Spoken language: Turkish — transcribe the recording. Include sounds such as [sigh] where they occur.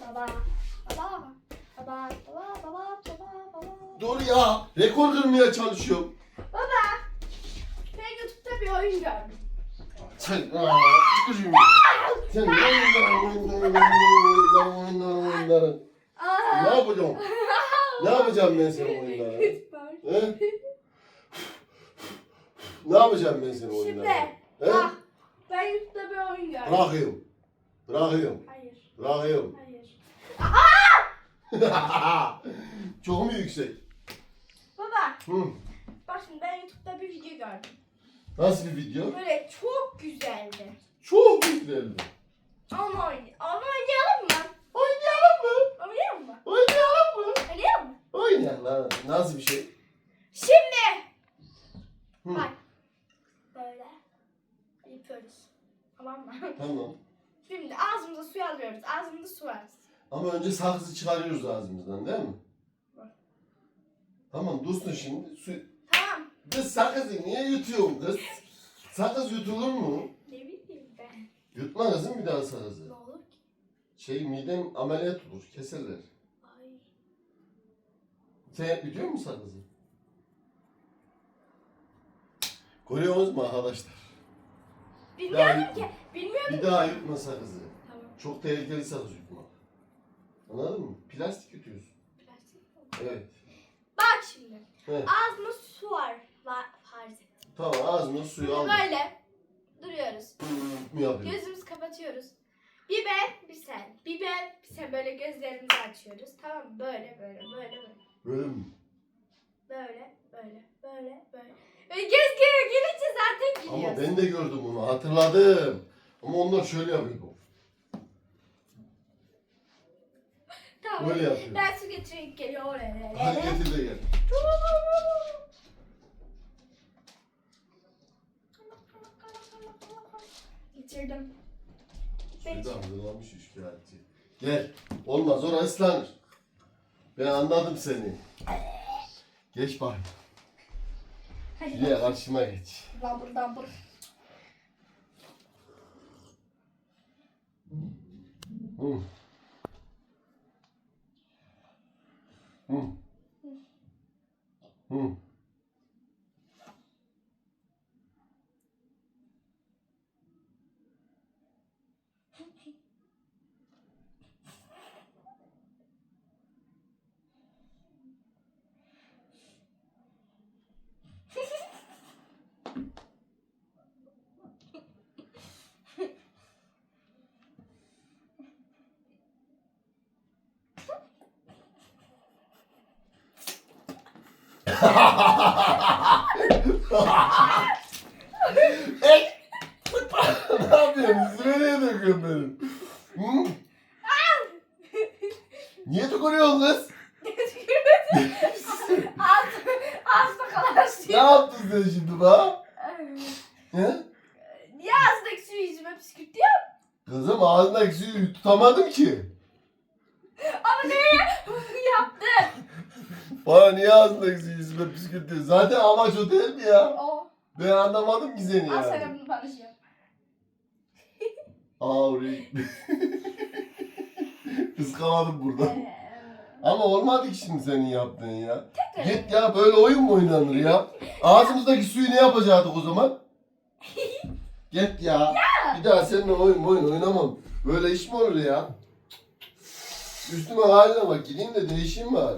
Baba. Baba. Baba. Baba. Baba. Baba. Baba. Dur ya. Rekor kırmaya çalışıyorum. Baba. Ben YouTube'da bir oyun gördüm. Sen aa, çıkışım. Sen. Aa. Ne yapacağım? Ne yapacağım ben senin oyunlara? He? Ne yapacağım ben senin Şimdi. oyunlara? He? Bak. Ben YouTube'da bir oyun gördüm. Bırakıyorum. Bırakıyorum. Hayır. Bırakıyorum. Hayır. [laughs] Çok mu yüksek? Baba. Hı. Bak şimdi ben YouTube'da bir video gördüm. Nasıl bir video? Böyle çok güzeldi. Çok güzeldi. Onu, oynay onu oynayalım mı? Oynayalım mı? Oynayalım mı? Oynayalım mı? Oynayalım mı? Lan. Nasıl bir şey? Şimdi. Hı. Bak. Böyle. Yapıyoruz. Tamam mı? Tamam. Şimdi ağzımıza su alıyoruz. Ağzımızda su var. Ama önce sakızı çıkarıyoruz ağzımızdan değil mi? Tamam dursun şimdi. Su... Tamam. Kız sakızı niye yutuyorsun kız? Sakız yutulur mu? Ne bileyim ben. Yutma kızım bir daha sakızı. Ne olur ki? Şey midem ameliyat olur. Keserler. Ay. Sen yutuyor musun sakızı? Görüyorsunuz mu arkadaşlar? Bilmiyorum Ya- ki. Bilmiyorum. Bir daha yutma sakızı. Tamam. Çok tehlikeli sakız yutmak. Anladın mı? Plastik yutuyorsun. Plastik? Evet. Bak şimdi. He. Ağzımda su var. Var. Farz et. Tamam ağzına suyu al. Böyle. Duruyoruz. mu yapıyorsun? Gözümüzü kapatıyoruz. Bir ben, bir sen. Bir ben, bir sen. Böyle gözlerimizi açıyoruz. Tamam mı? Böyle, böyle, böyle, böyle. Böyle mi? Böyle, böyle, böyle, böyle. Ve göz göre zaten Ama gülüyoruz. ben de gördüm onu hatırladım. Ama onlar şöyle yapıyordu. Tamam. Böyle yapıyor. Ben su getireyim geliyor oraya. Hadi getir de gel. Getirdim. Şurada hazırlamış şikayetçi. Gel. Olmaz orası ıslanır. Ben anladım seni. Geç bak. Hadi Şuraya karşıma geç. Dabur dabur. Hı. Hı. Hı. Ey! ne yapıyorsun? Nereye döküyorsun benim? Hı? Niye tükürüyorsun kız? Ağzı, ağzına kadar Ne su. yaptın sen şimdi bana? He? Niye ağzındaki suyu yüzüme püskürtüyor? Kızım ağzındaki suyu tutamadım ki. Ama neye yaptın? Bana niye ağzındaki suyu yüzüme püskürtüyor? Zaten amaç o değil mi ya? O. Ben anlamadım ki seni Al sana yani. bunu yap. [laughs] Aa [laughs] burada. Ama olmadı ki şimdi senin yaptığın ya. Git ya böyle oyun mu oynanır ya? Ağzımızdaki suyu ne yapacaktık o zaman? [laughs] Git ya. Bir daha seninle oyun oyun oynamam. Böyle iş mi olur ya? Üstüme haline bak gideyim de değişeyim bari.